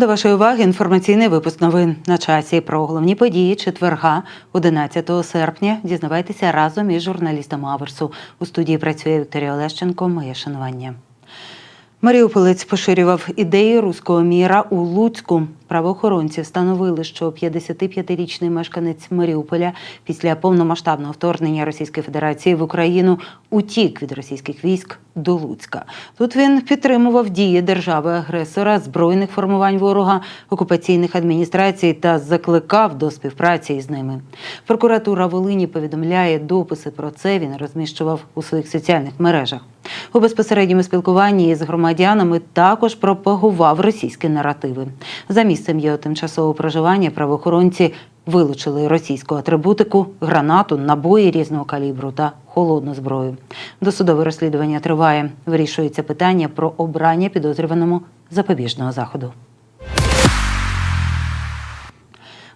До вашої уваги інформаційний випуск новин на часі про головні події четверга, 11 серпня. Дізнавайтеся разом із журналістом Аверсу. У студії працює Вікторія Олещенко. Моє шанування. Маріуполець поширював ідеї руського міра у Луцьку. Правоохоронці встановили, що 55-річний мешканець Маріуполя після повномасштабного вторгнення Російської Федерації в Україну утік від російських військ до Луцька. Тут він підтримував дії держави-агресора, збройних формувань ворога, окупаційних адміністрацій та закликав до співпраці із ними. Прокуратура Волині повідомляє, дописи про це він розміщував у своїх соціальних мережах. У безпосередньому спілкуванні із громадянами також пропагував російські наративи. За місцем його тимчасового проживання правоохоронці вилучили російську атрибутику, гранату, набої різного калібру та холодну зброю. Досудове розслідування триває. Вирішується питання про обрання підозрюваному запобіжного заходу.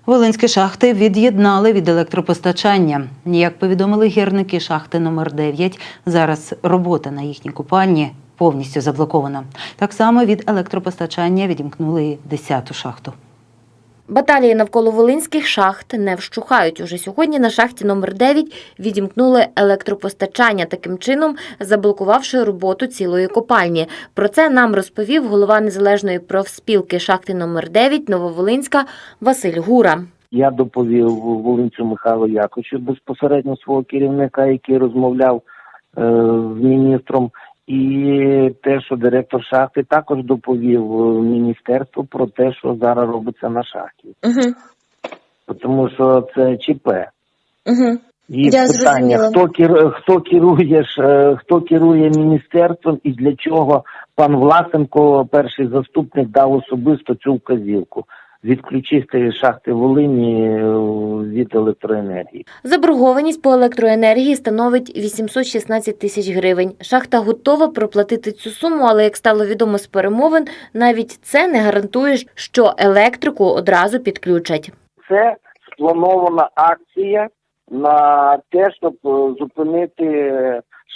Волинські шахти від'єднали від електропостачання. Як повідомили гірники шахти номер 9 зараз робота на їхній купальні повністю заблокована. Так само від електропостачання відімкнули і 10-ту шахту. Баталії навколо волинських шахт не вщухають. Уже сьогодні на шахті номер 9 відімкнули електропостачання, таким чином заблокувавши роботу цілої копальні. Про це нам розповів голова незалежної профспілки шахти номер 9 Нововолинська Василь Гура. Я доповів Волинцю Михайлу Яковичу безпосередньо свого керівника, який розмовляв е, з міністром, і те, що директор шахти також доповів е, міністерству про те, що зараз робиться на шахті, Угу. тому що це ЧП. Угу. І Я питання, зрозуміла. хто кер, хто керує е, хто керує міністерством і для чого пан Власенко, перший заступник, дав особисто цю вказівку відключити шахти Волині е, від електроенергії. Заборгованість по електроенергії становить 816 тисяч гривень. Шахта готова проплатити цю суму, але як стало відомо з перемовин, навіть це не гарантує, що електрику одразу підключать. Це спланована акція на те, щоб е, зупинити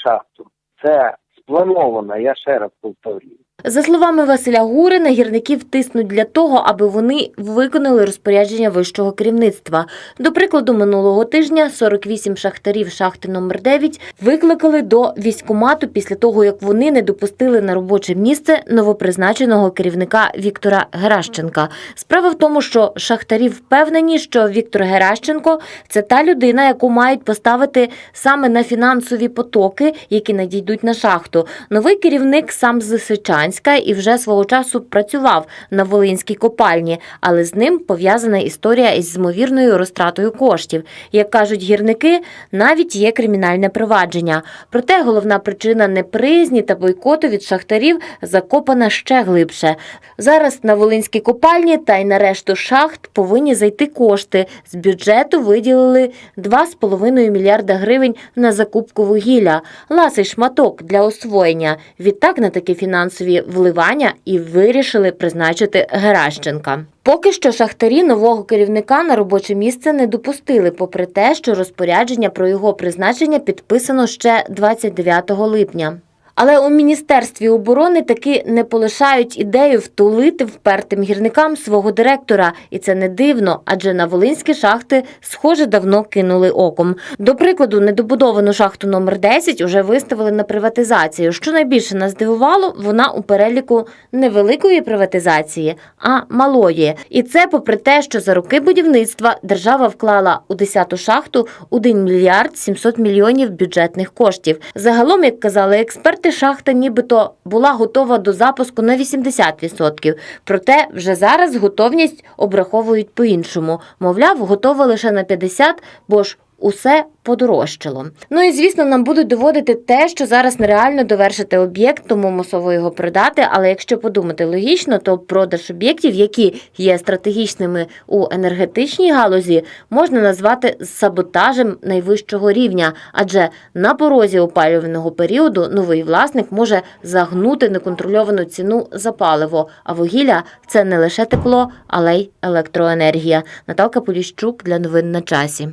шахту. Це спланована, я ще раз повторюю. За словами Василя Гури, на гірників тиснуть для того, аби вони виконали розпорядження вищого керівництва. До прикладу, минулого тижня 48 шахтарів шахти номер 9 викликали до військкомату після того, як вони не допустили на робоче місце новопризначеного керівника Віктора Геращенка. Справа в тому, що шахтарі впевнені, що Віктор Геращенко це та людина, яку мають поставити саме на фінансові потоки, які надійдуть на шахту. Новий керівник сам з Лисичанська і вже свого часу працював на Волинській копальні, але з ним пов'язана історія із ймовірною розтратою коштів. Як кажуть гірники, навіть є кримінальне провадження. Проте головна причина неприязні та бойкоту від шахтарів закопана ще глибше. Зараз на Волинській копальні та й на решту шахт повинні зайти кошти. З бюджету виділили 2,5 мільярда гривень на закупку вугілля. Ласий шматок для освоєння. Відтак на такі фінансові вливання і вирішили призначити Геращенка. Поки що шахтарі нового керівника на робоче місце не допустили, попри те, що розпорядження про його призначення підписано ще 29 липня. Але у міністерстві оборони таки не полишають ідею втулити впертим гірникам свого директора, і це не дивно, адже на волинські шахти, схоже, давно кинули оком. До прикладу, недобудовану шахту номер 10 уже виставили на приватизацію. Що найбільше нас здивувало, вона у переліку не великої приватизації, а малої. І це попри те, що за роки будівництва держава вклала у 10-ту шахту 1 мільярд 700 мільйонів бюджетних коштів. Загалом, як казали експерти, шахта нібито була готова до запуску на 80%. Проте вже зараз готовність обраховують по-іншому. Мовляв, готова лише на 50%, бо ж усе подорожчало. Ну і звісно, нам будуть доводити те, що зараз нереально довершити об'єкт, тому мусово його продати. Але якщо подумати логічно, то продаж об'єктів, які є стратегічними у енергетичній галузі, можна назвати саботажем найвищого рівня, адже на порозі опалювального періоду новий власник може загнути неконтрольовану ціну за паливо. А вугілля це не лише тепло, але й електроенергія. Наталка Поліщук для новин на часі.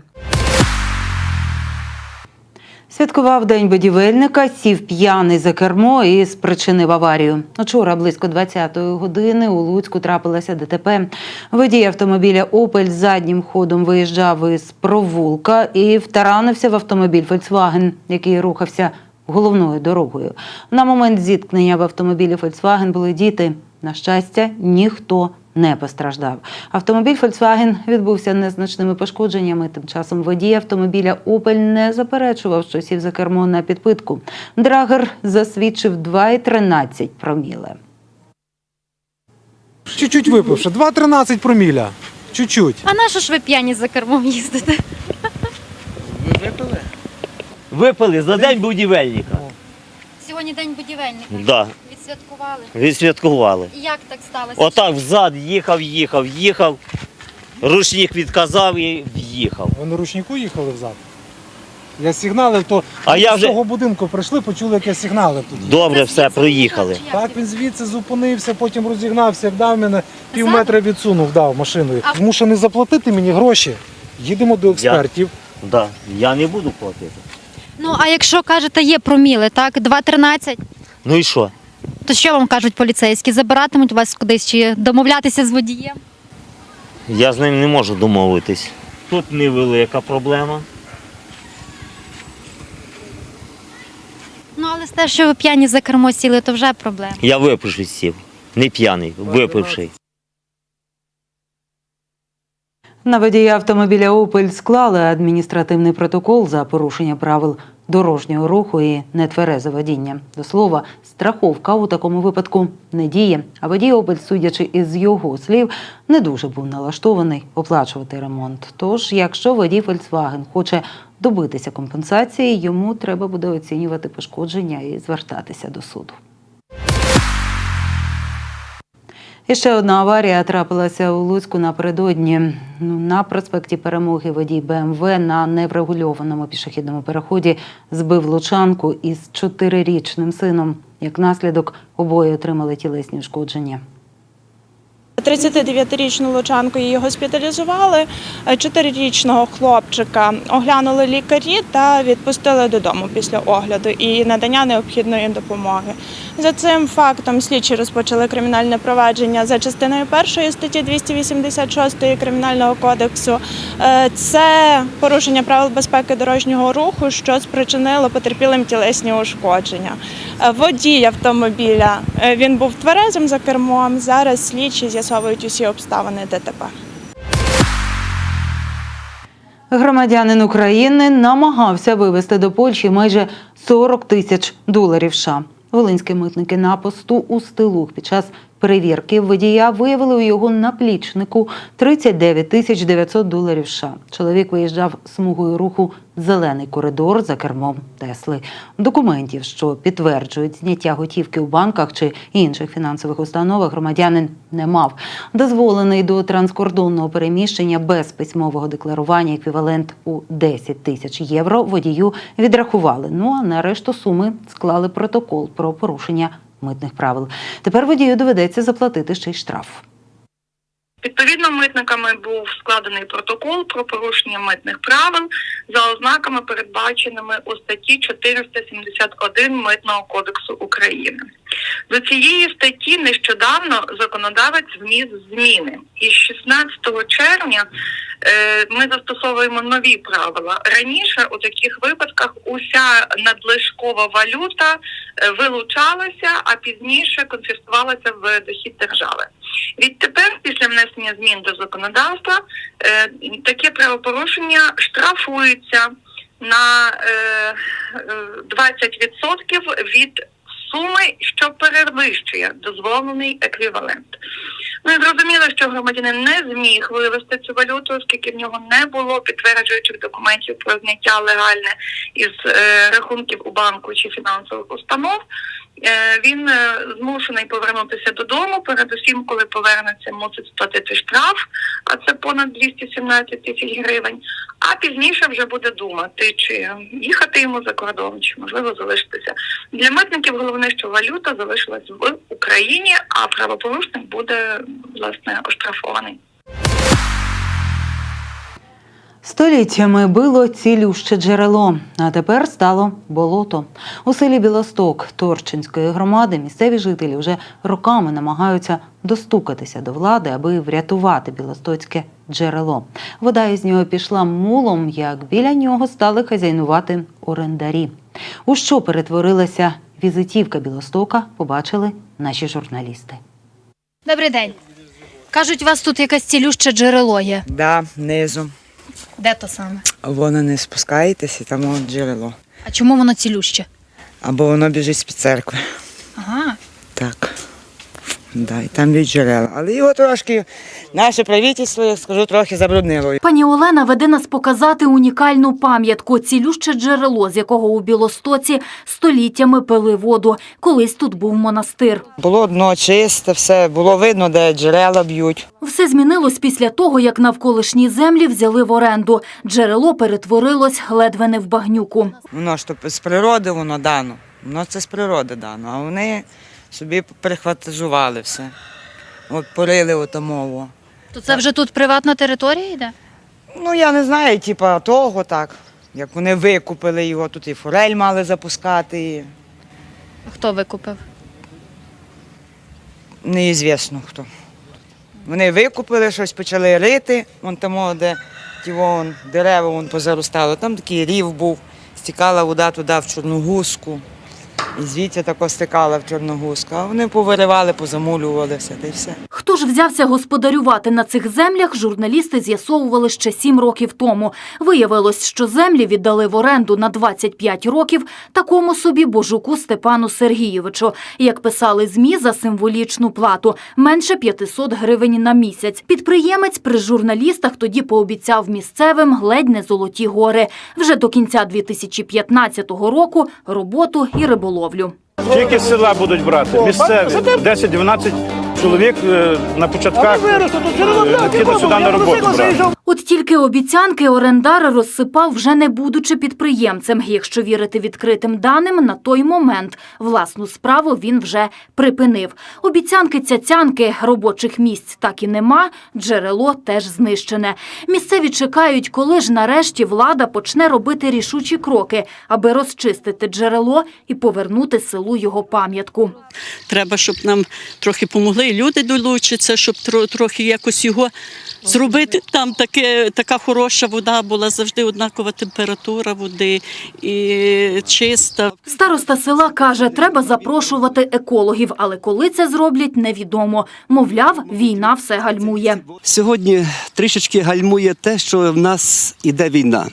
Святкував день будівельника, сів п'яний за кермо і спричинив аварію. Учора близько 20-ї години у Луцьку трапилося ДТП. Водій автомобіля Опель заднім ходом виїжджав із провулка і втаранився в автомобіль Volkswagen, який рухався головною дорогою. На момент зіткнення в автомобілі Volkswagen були діти. На щастя, ніхто не постраждав. Автомобіль Volkswagen відбувся незначними пошкодженнями. Тим часом водій автомобіля Opel не заперечував, що сів за кермо на підпитку. Драгер засвідчив 2,13 проміле. Чуть-чуть випивши, 2,13 проміля. Чуть-чуть. А на що ж ви п'яні за кермом їздите? Випили за день будівельника. Сьогодні день будівельника. Да, Відсвяткували. відсвяткували. І як так сталося? Отак взад їхав, їхав, їхав. Ручник відказав і в'їхав. Ви на ручнику їхали взад? Я сигналив, то А я з вже- того будинку прийшли, почули, як я сигналив тут. Добре, все, проїхали. Так він звідси зупинився, потім розігнався, дав мене, пів Ззаду? метра відсунув, дав машиною. А- Змушений заплатити мені гроші. Їдемо до експертів. Да. Я не буду платити. Ну, а якщо кажете, є проміли, так? 2,13, Ну і що? То що вам кажуть поліцейські? Забиратимуть вас кудись чи домовлятися з водієм? Я з ним не можу домовитись. Тут невелика проблема. Ну, але з те, що ви п'яні за кермо сіли, то вже проблема. Я випивши сів. Не п'яний, випивший. На водія автомобіля Opel склали адміністративний протокол за порушення правил дорожнього руху і нетверезе водіння. До слова, страховка у такому випадку не діє. А водій Обель, судячи із його слів, не дуже був налаштований оплачувати ремонт. Тож, якщо водій Volkswagen хоче добитися компенсації, йому треба буде оцінювати пошкодження і звертатися до суду. І ще одна аварія трапилася у Луцьку напередодні. Ну, На проспекті Перемоги водій БМВ на неврегульованому пішохідному переході збив лучанку із чотирирічним сином. Як наслідок, обоє отримали тілесні ушкодження. 39-річну лучанку її госпіталізували. Чотирирічного хлопчика оглянули лікарі та відпустили додому після огляду і надання необхідної допомоги. За цим фактом слідчі розпочали кримінальне провадження за частиною першої статті 286 Кримінального кодексу. Е, Це порушення правил безпеки дорожнього руху, що спричинило потерпілим тілесні ушкодження. Е, Водій автомобіля е, він був тверезим за кермом. Зараз слідчі з'ясовують усі обставини ДТП. Громадянин України намагався вивезти до Польщі майже 40 тисяч доларів США. Волинські митники на посту у стилух під час перевірки водія виявили у його наплічнику 39 тисяч 900 доларів США. Чоловік виїжджав смугою руху зелений коридор за кермом Тесли. Документів, що підтверджують зняття готівки у банках чи інших фінансових установах, громадянин не мав. Дозволений до транскордонного переміщення без письмового декларування еквівалент у 10 тисяч євро водію відрахували. Ну а на решту суми склали протокол про порушення митних правил. Тепер водію доведеться заплатити ще й штраф. Відповідно, митниками був складений протокол про порушення митних правил за ознаками, передбаченими у статті 471 Митного кодексу України. До цієї статті нещодавно законодавець вніс зміни. І з 16 червня ми застосовуємо нові правила. Раніше у таких випадках уся надлишкова валюта е, вилучалася, а пізніше конфіскувалася в дохід держави. Відтепер, після внесення змін до законодавства, е, таке правопорушення штрафується на е, е, 20% від суми, що перевищує дозволений еквівалент. Ну і зрозуміло, що громадянин не зміг вивести цю валюту, оскільки в нього не було підтверджуючих документів про зняття легальне із е, рахунків у банку чи фінансових установ. Е, він е, змушений повернутися додому. Передусім, коли повернеться, мусить сплатити штраф, а це понад 217 тисяч гривень. А пізніше вже буде думати, чи їхати йому за кордон, чи можливо залишитися. Для митників головне, що валюта залишилась в Україні, а правопорушник буде власне оштрафований. Століттями било цілюще джерело, а тепер стало болото. У селі Білосток Торчинської громади місцеві жителі вже роками намагаються достукатися до влади, аби врятувати білостоцьке джерело. Вода із нього пішла мулом, як біля нього стали хазяйнувати орендарі. У що перетворилася візитівка Білостока, побачили наші журналісти. Добрий день. Кажуть, у вас тут якесь цілюще джерело є. Да, низу. Де то саме? Воно не спускаєтесь і там джерело. А чому воно цілюще? Або воно біжить з-під церкви. Ага. Так. Да, і там від джерела. Але його трошки, наше правительство, я скажу, трохи забруднило. Пані Олена веде нас показати унікальну пам'ятку, цілюще джерело, з якого у Білостоці століттями пили воду. Колись тут був монастир. Було дно чисте, все, було видно, де джерела б'ють. Все змінилось після того, як навколишні землі взяли в оренду. Джерело перетворилось ледве не в багнюку. Воно ж то з природи воно дано. Воно це з природи дано. А вони собі прихватизували все. От порили отомово. То це вже тут приватна територія йде? Ну, я не знаю, типа того так. Як вони викупили його, тут і форель мали запускати. і Хто викупив? Неізвісно хто. Вони викупили щось, почали рити, вон там, де ті вон, дерева вон позаростало. Там такий рів був, стікала вода туди в Чорногузку. І звідти тако стикала в Чорногузку. А вони повиривали, позамулювали все, та й все. Хто ж взявся господарювати на цих землях, журналісти з'ясовували ще сім років тому. Виявилось, що землі віддали в оренду на 25 років такому собі божуку Степану Сергійовичу. Як писали ЗМІ за символічну плату – менше 500 гривень на місяць. Підприємець при журналістах тоді пообіцяв місцевим ледь не золоті гори. Вже до кінця 2015 року – роботу і риболовлю. Тільки з села будуть брати, місцеві. 10-12 чоловік е, на початках е, підуть сюди на роботу брати. От тільки обіцянки орендар розсипав вже не будучи підприємцем. Якщо вірити відкритим даним, на той момент власну справу він вже припинив. Обіцянки цяцянки робочих місць так і нема, джерело теж знищене. Місцеві чекають, коли ж нарешті влада почне робити рішучі кроки, аби розчистити джерело і повернути селу його пам'ятку. Треба, щоб нам трохи помогли, і люди долучаться, щоб трохи якось його зробити. Там таке, така хороша вода була завжди однакова температура води і чиста. Староста села каже, треба запрошувати екологів, але коли це зроблять, невідомо. Мовляв, війна все гальмує. Сьогодні трішечки гальмує те, що в нас іде війна.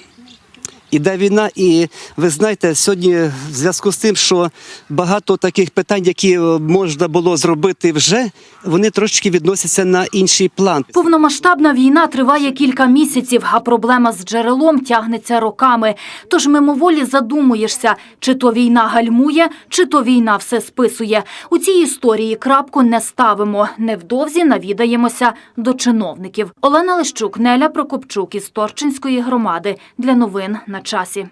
Іде війна, і ви знаєте, сьогодні в зв'язку з тим, що багато таких питань, які е, можна було зробити вже, вони трошки відносяться на інший план. Повномасштабна війна триває кілька місяців, а проблема з джерелом тягнеться роками. Тож мимоволі задумуєшся, чи то війна гальмує, чи то війна все списує. У цій історії крапку не ставимо. Невдовзі навідаємося до чиновників. Олена Лищук, Неля Прокопчук із Торчинської громади. Для новин на часі.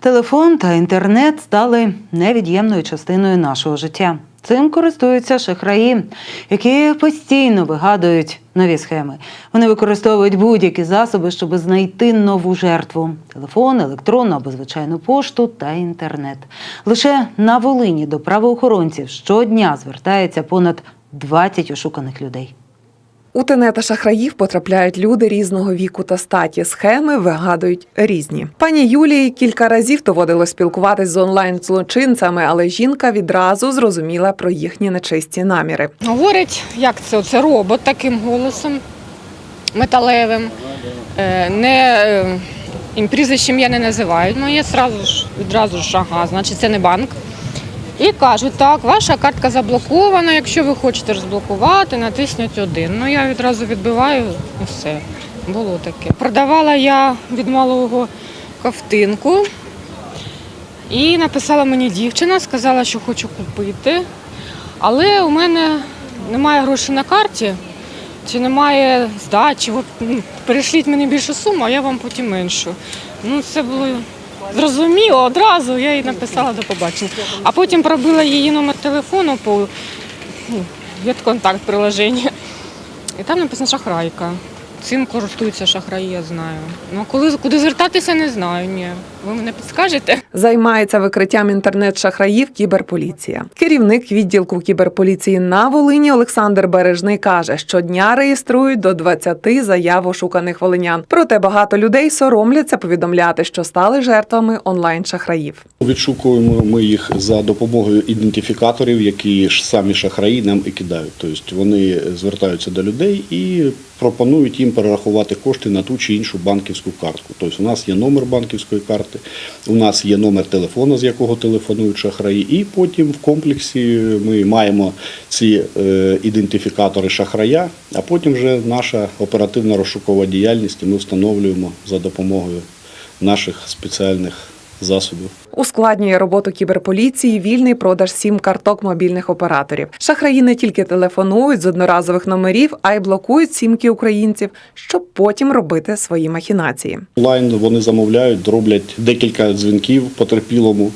Телефон та інтернет стали невід'ємною частиною нашого життя. Цим користуються шахраї, які постійно вигадують нові схеми. Вони використовують будь-які засоби, щоб знайти нову жертву: телефон, електронну або звичайну пошту та інтернет. Лише на Волині до правоохоронців щодня звертається понад 20 ошуканих людей. У тенета шахраїв потрапляють люди різного віку та статі. Схеми вигадують різні. Пані Юлії кілька разів доводилось спілкуватись з онлайн-злочинцями, але жінка відразу зрозуміла про їхні нечисті наміри. Говорить, як це? Це робот таким голосом металевим. Е, Не, е, прізвищем я не називаю, ну я зразу ж, відразу ж, ага, значить це не банк. І кажуть, так, ваша картка заблокована, якщо ви хочете розблокувати, натисніть один. Ну я відразу відбиваю і все. Було таке. Продавала я від малого ковтинку і написала мені дівчина, сказала, що хочу купити. Але у мене немає грошей на карті, чи немає здачі. От, ну, перешліть мені більшу суму, а я вам потім меншу. Ну, це було зрозуміло одразу, я їй написала до побачення. А потім пробила її номер телефону по ну, контакт приложення. І там написано шахрайка. цим користуються шахраї, я знаю. Ну коли куди звертатися, не знаю. Ні. Ви мене підскажете? Займається викриттям інтернет-шахраїв кіберполіція. Керівник відділку кіберполіції на Волині Олександр Бережний каже, щодня реєструють до 20 заяв ошуканих волинян. Проте багато людей соромляться повідомляти, що стали жертвами онлайн-шахраїв. Відшукуємо ми їх за допомогою ідентифікаторів, які ж самі шахраї нам і кидають. Тобто вони звертаються до людей і пропонують їм перерахувати кошти на ту чи іншу банківську картку. Тобто у нас є номер банківської карти, у нас є номер телефону, з якого телефонують шахраї, і потім в комплексі ми маємо ці е, ідентифікатори шахрая, а потім вже наша оперативна розшукова діяльність, ми встановлюємо за допомогою наших спеціальних засобів. Ускладнює роботу кіберполіції вільний продаж сім карток мобільних операторів. Шахраї не тільки телефонують з одноразових номерів, а й блокують сімки українців, щоб потім робити свої махінації. Онлайн вони замовляють, роблять декілька дзвінків потерпілому,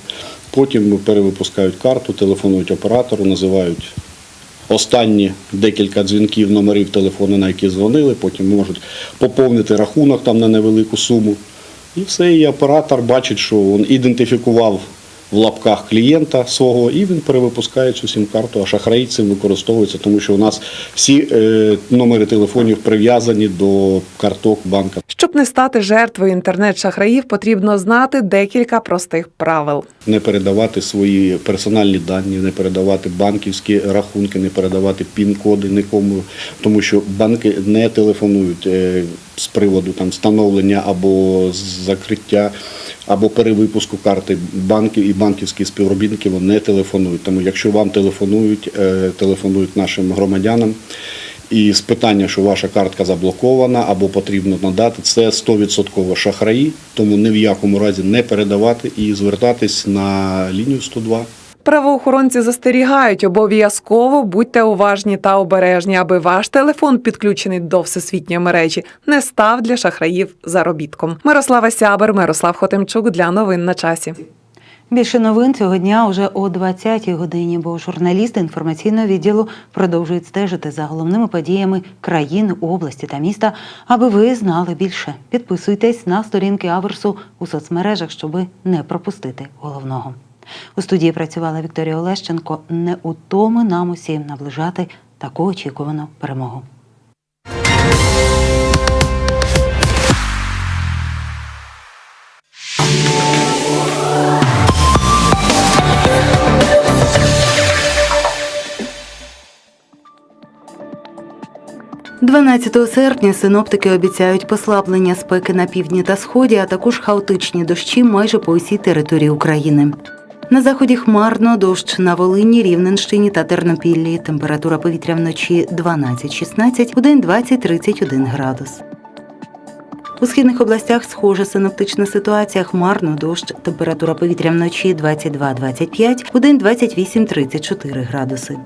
потім перевипускають карту, телефонують оператору, називають останні декілька дзвінків номерів телефону, на які дзвонили, потім можуть поповнити рахунок там на невелику суму. І все, і оператор бачить, що він ідентифікував в лапках клієнта свого, і він перевипускає цю сім-карту, а шахраї цим використовуються, тому що у нас всі е, номери телефонів прив'язані до карток банка. Щоб не стати жертвою інтернет-шахраїв, потрібно знати декілька простих правил. не передавати свої персональні дані, не передавати банківські рахунки, не передавати пін-коди нікому, тому що банки не телефонують е, з приводу там встановлення або закриття, або перевипуску карти. Банки і банківські співробітники вони не телефонують. Тому якщо вам телефонують, е, телефонують нашим громадянам. І з питання, що ваша картка заблокована або потрібно надати, це 100% шахраї, тому ні в якому разі не передавати і звертатись на лінію 102. Правоохоронці застерігають, обов'язково будьте уважні та обережні, аби ваш телефон, підключений до всесвітньої мережі, не став для шахраїв заробітком. Мирослава Сябер, Мирослав Хотимчук для новин на часі. Більше новин цього дня уже о 20-й годині, бо журналісти інформаційного відділу продовжують стежити за головними подіями країни, області та міста. Аби ви знали більше. Підписуйтесь на сторінки Аверсу у соцмережах, щоби не пропустити головного. У студії працювала Вікторія Олещенко. Не утоми нам усім наближати таку очікувану перемогу. – 12 серпня синоптики обіцяють послаблення спеки на півдні та сході, а також хаотичні дощі майже по усій території України. На заході хмарно дощ на Волині, Рівненщині та Тернопіллі. Температура повітря вночі 12-16, у день 20-31 градус. У східних областях схожа синоптична ситуація. Хмарно дощ. Температура повітря вночі 22-25, у день 28-34 градуси.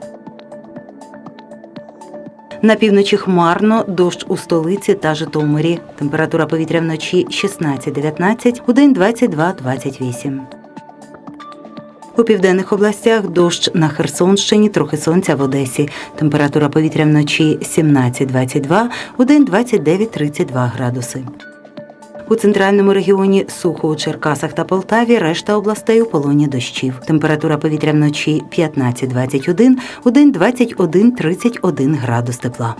На півночі хмарно, дощ у столиці та Житомирі. Температура повітря вночі 16-19, у день 22-28. У південних областях дощ на Херсонщині, трохи сонця в Одесі. Температура повітря вночі 17-22, у день 29-32 градуси. У центральному регіоні сухо у Черкасах та Полтаві, решта областей у полоні дощів. Температура повітря вночі 15-21, у день 21-31 градус тепла.